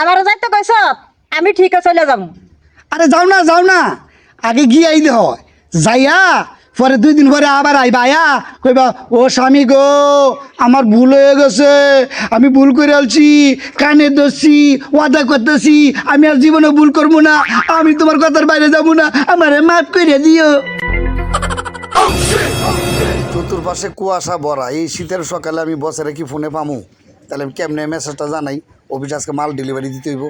আমার যাইতে কইস আমি ঠিক আছে চলে যাব আরে যাও না যাও না। আগে গিয়ে আইলে হয়। যাইয়া পরে দুই দিন পরে আবার আইবা। আয়া কইবা ও স্বামী গো আমার ভুল হয়ে গেছে। আমি ভুল করে আলছি কানে দোষী ওয়াদা করতেছি। আমি আর জীবনে ভুল করব না। আমি তোমার কথার বাইরে যাব না। আমারে মাফ করে দিও। চতুর্পাশে কুয়াশা ভরা। এই শীতের সকালে আমি বসেরে কি ফোনে পামু। তাহলে আমি কেমনে মেসেজটা জানাই? অফিস আজকে মাল ডেলিভারি দিতে হইব।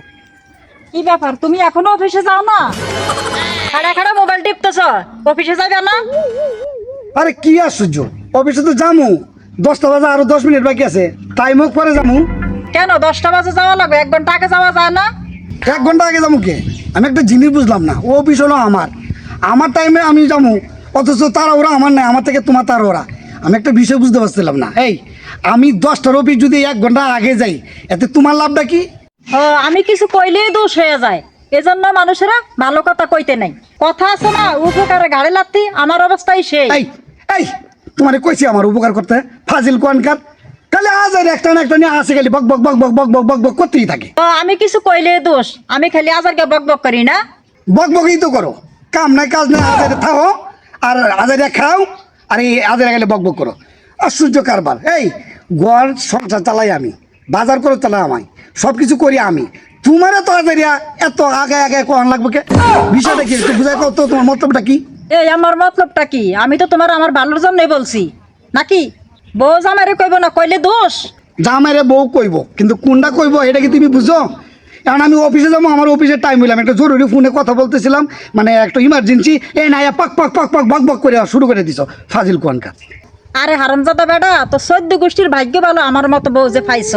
কি ব্যাপার? তুমি এখনও অফিসে যাও না? খাড়া খাড়া মোবাইল টিপতেছ? অফিসে যাবে না? আরে কি আশ্চর্য? অফিসে তো যামু। দশটা বাজে আরও দশ মিনিট বাকি আছে। টাইম হোক পরে যামু। কেন? দশটা বাজে যাওয়া লাগবে। এক ঘণ্টা আগে যাওয়া যায় না? এক ঘণ্টা আগে যাব কে? আমি একটা জিনিস বুঝলাম না। ও অফিস হলো আমার। আমার টাইমে আমি যাব অথচ তারা ওরা আমার নাই। আমার থেকে তোমার তারা ওরা। আমি একটা বিষয় বুঝতে পারছিলাম না। এই আমি দশটার অফিস যদি এক ঘণ্টা আগে যাই এতে তোমার লাভটা কি? আমি কিছু কইলেই দোষ হয়ে যায়। এজন্য মানুষেরা ভালো কথা কইতে নাই। কথা আছে না উপকারে গাড়ি লাগতি আমার অবস্থাই সেই। এই এই তোমারে কইছি আমার উপকার করতে ফাজিল কোয়ানকার খালি আজ আর একটা না একটা নিয়ে আসে খালি বক বক বক বক বক বক বক বক করতেই থাকে। আমি কিছু কইলে দোষ। আমি খালি আজারকে বক বক করি না। বক বকই তো করো। কাম নাই কাজ নাই আজারে থাকো আর আজারে খাও আর এই আজারে গেলে বক বক করো। আশ্চর্য কারবার। এই ঘর সংসার চালাই আমি বাজার করে চালাই আমায় সব কিছু করি আমি। তোমার এত আজারিয়া এত আগে আগে কোন লাগবে কে? বিষয়টা কি একটু বুঝাই কত তোমার মতলবটা কি? এই আমার মতলবটা কি? আমি তো তোমার আমার ভালোর জন্যই বলছি। নাকি? বউ জামারে কইব না কইলে দোষ? জামাইরে বউ কইব কিন্তু কোনটা কইব এটা কি তুমি বুঝো? কারণ আমি অফিসে যাব আমার অফিসের টাইম হইলাম একটা জরুরি ফোনে কথা বলতেছিলাম মানে একটা ইমার্জেন্সি এই না পাক পাক পাক পাক বক বক করে শুরু করে দিছ ফাজিল কোয়ানকার আরে হারামজাদা বেটা তো সদ্য গোষ্ঠীর ভাগ্য ভালো আমার মতো বউ যে পাইছ।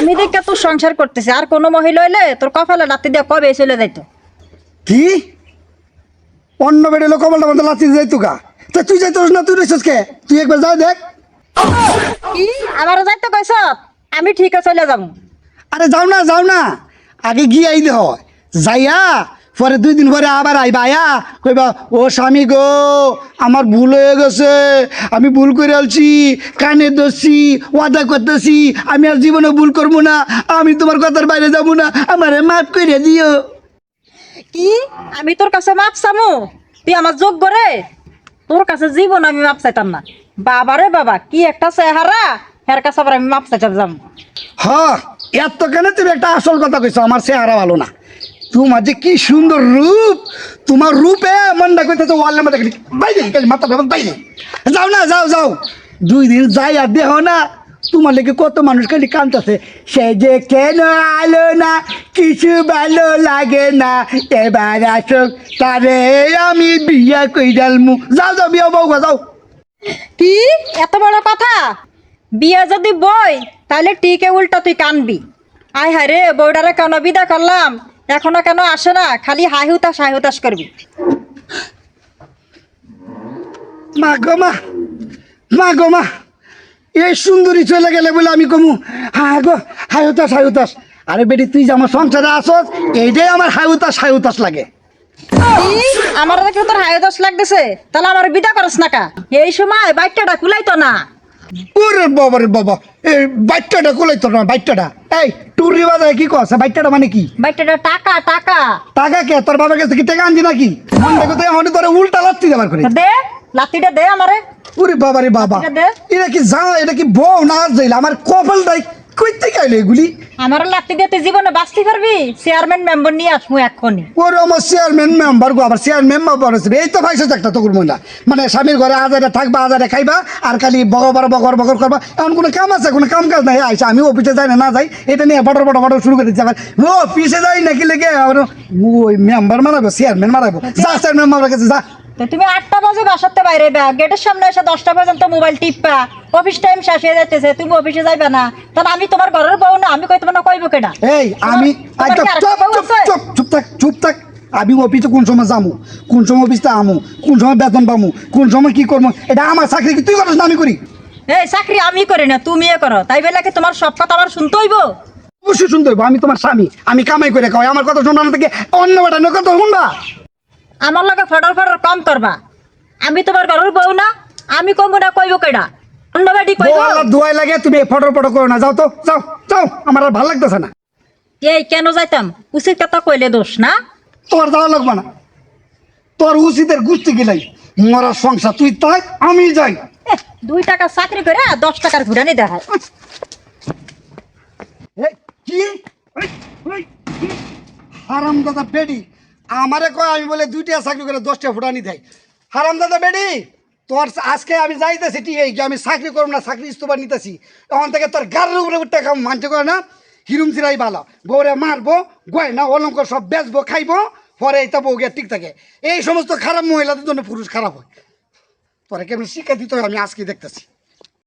আমি দেখে তোর সংসার করতেছি আর কোনো মহিলা হইলে তোর কপালে রাত্রি দিয়ে কবে চলে যাইতো? কি? অন্য বেড়ে লোক কমলটা বন্ধ লাচি যাই তুকা তা তুই যাইতোস না তুই রইছিস কে? তুই একবার যাই দেখ। কি? আমার যাইতে কইস আমি ঠিক আছে চলে যাব। আরে যাও না যাও না। আগে গিয়ে আইলে হয় যাইয়া পরে দুই দিন পরে আবার আইবা আয়া? কইবা ও স্বামী গো আমার ভুল হয়ে গেছে। আমি ভুল করে আলছি কানে দোষি ওয়াদা করতেছি। আমি আর জীবনে ভুল করব না। আমি তোমার কথার বাইরে যাব না। আমারে মাফ করে দিও। কি? আমি তোর কাছে মাপ চামু? তুই আমার যোগ করে তোর কাছে জীবন আমি মাপ চাইতাম না। বাবা রে বাবা কি একটা চেহারা। হের কাছে আবার আমি মাপ চাইতাম যাম। হ এত কেন তুমি একটা আসল কথা কইছো আমার চেহারা ভালো না। তোমার যে কি সুন্দর রূপ। তোমার রূপে মনটা কইতেছে ওয়ালের খালি বাইরে, খালি মাথা ভেবে বাইরে। যাও না, যাও যাও। দুই দিন যাই আর দেহ না, তোমার লেগে কত মানুষ খালি কান্দতেছে সে যে কেন আলো না, কিছু ভালো লাগে না। এবার আসুক তারে আমি বিয়া কই ডালমু যাও যাও, বিয়া বউ যাও। কি? এত বড় কথা? বিয়া যদি বই, তাহলে টিকে উল্টা তুই কানবি। আয় হায় রে বউডারে কেন বিদা করলাম? এখনও কেন আসে না? খালি হাই হুতাস হাই হুতাস করবি। মা গো মা মা গো মা এই সুন্দরী চলে গেলে বলে আমি কমু হ্যাঁ গো হাই হতাস হাই হতাস আরে বেটি তুই যে আমার সংসারে আসস এইটাই আমার হাই হতাস হাই হতাস লাগে। আমার দেখে তোর হাই হুতাস লাগতেছে। তাহলে আমার বিদা করস না কা? এই সময় বাইকটা কুলাইতো না। ওরে বাবা রে বাবা এই বাচ্চাটা কোলাই তোর না বাচ্চাটা এই টুরি বাজায় কি কস? বাইটাটা মানে কি? বাইটাটা টাকা টাকা। টাকা কে? তোর বাবার কাছে কি টাকা আনছি নাকি? মন দেখো তো এখন তোর উল্টা লাত্তি দেবার করে দে লাত্তিটা দে আমারে। ওরে বাবারে বাবা। এটা কি যা এটা কি বউ না যাইল আমার কপালটাই কই থেকে আইলো এগুলি? আমার লাতি দিয়ে তুই জীবনে বাঁচতে পারবি? চেয়ারম্যান মেম্বার নিয়ে আসমু এক্ষুনি। ওরে আমার চেয়ারম্যান মেম্বার গো আবার চেয়ারম্যান মেম্বার আছে এই তো ভাইসে একটা তকুর মহিলা। মানে স্বামীর ঘরে আজারে থাকবা আজারে খাইবা আর খালি বগবার বগর বগর করবা। এমন কোনো কাম আছে? কোনো কাম কাজ নাই? আইসা আমি অফিসে যাই না না যাই। এটা নিয়ে বটর বটর বটর শুরু করে দিচ্ছে আবার। ও অফিসে যাই নাকি লেগে? ওই মেম্বার মারাবো চেয়ারম্যান মারাবো। যা চেয়ারম্যান মারার কাছে যা। তো তুমি আটটা বাজে বাসাতে বাইরে বা গেটের সামনে এসে দশটা পর্যন্ত মোবাইল টিপা অফিস টাইম শেষ হয়ে যাচ্ছে তুমি অফিসে যাইবে না। তাহলে আমি তোমার ঘরের বউ না আমি কইতে না কইব কেডা? এই আমি তোমার চুপ থাক চুপ থাক। আমি অফিসে কোন সময় যামু? কোন সময় অফিসে আমু? কোন সময় বেতন পামু? কোন সময় কি করব? এটা আমার চাকরি কি তুই করিস না আমি করি? এই চাকরি আমি করি না তুমি এ করো। তাই বেলা কি তোমার সব কথা আমার শুনতে হইব? অবশ্যই শুনতে হইব। আমি তোমার স্বামী। আমি কামাই করে খাওয়াই। আমার কথা শোনা থেকে অন্য নয় কথা শুনবা? আমার লগে ফডর ফডর কম করবা। আমি তোমার ঘরের বউ না আমি কমবো না কইব কেডা? দোয়াই লাগে তুমি ফটো ফটো করো না যাও তো যাও যাও আমার আর ভালো লাগতেছে না। এই কেন যাইতাম? উচিত কথা কইলে দোষ না? তোর যাওয়া লাগবে না। তোর উচিতের গুস্তি গেলাই মরার সংসার তুই তাই আমি যাই। দুই টাকা চাকরি করে দশ টাকার ঘুরানি দেখায়। কি? হারাম দাদা বেডি। আমারে কয়, আমি বলে দুইটা চাকরি করে দশটা ফুটানি দেয়। হারাম দাদা বেডি তোর আজকে আমি যাইতেছি ঠিক এই আমি চাকরি করব না, চাকরি ইস্তফা নিতেছি। তখন থেকে তোর গাড়ির উপরে উঠতে মানতে করে না, হিরুম সিরাই ভালো বউরে মারবো গয়না অলঙ্কার সব বেচবো, খাইবো, পরে এটা বউ গিয়ে ঠিক থাকে। এই সমস্ত খারাপ মহিলাদের জন্য পুরুষ খারাপ হয়। তোরা কেমন শিক্ষা দিতে আমি আজকে দেখতেছি।